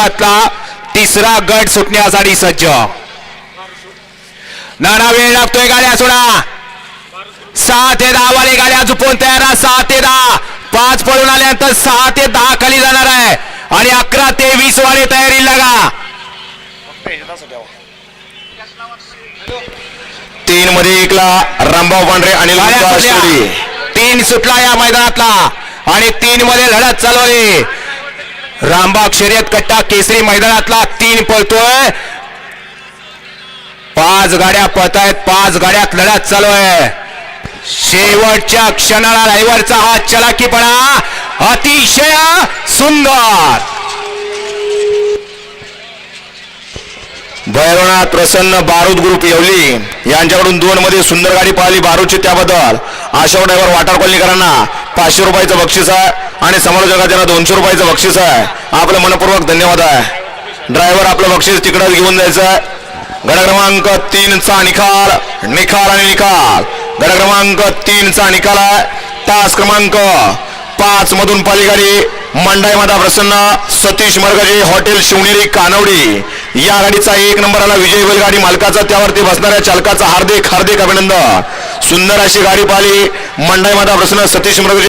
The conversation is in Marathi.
सर्वातला तिसरा गट सुटण्यासाठी सज्ज नाना वेळ लागतोय गाड्या सोडा सहा ते दहा वाले गाड्या झुपून तयार. सहा ते दहा पाच पळून आल्यानंतर सहा ते दहा खाली जाणार आहे आणि अकरा ते वीस वाले तयारी लागा तीन मध्ये एकला रामभाऊ पांढरे. शिर्डी. तीन सुटला या मैदानातला आणि तीन मध्ये लढत चालवली रामबाग शर्यत कट्टा केसरी मैदानातला तीन पळतोय. पाच गाड्या पळतायत पाच गाड्यात लढत चालू आहे शेवटच्या क्षणाला रायवरचा हा चलाकीपणा अतिशय सुंदर. भैरवनाथ प्रसन्न बारूद ग्रुप येवली. यांच्याकडून दोन मध्ये सुंदर गाडी पाहिली बारूदची त्याबद्दल. आशा ड्रायव्हर वाटार कॉलनीकरांना पाचशे रुपयाचं बक्षीस आहे. आणि समालोचकांना दोनशे रुपयाचं बक्षीस आहे. आपलं मनपूर्वक धन्यवाद आहे. ड्रायव्हर आपलं बक्षीस तिकडं घेऊन जायचं आहे. गड क्रमांक तीनचा निकाल. निकाल आणि निकाल. गड क्रमांक तीनचा निकाल आहे. तास क्रमांक पाच मधून पाली गाडी मंडाई माता प्रसन्न सतीश मरगजे हॉटेल शिवनेरी कानवडी. या गाडीचा एक नंबर आला विजय बैलगाडी मालकाचा त्यावरती बसणाऱ्या चालकाचा हार्दिक हार्दिक अभिनंदन. सुंदर अशी गाडी पाहिली. मंडाई माता प्रसन्न सतीश मरगजे.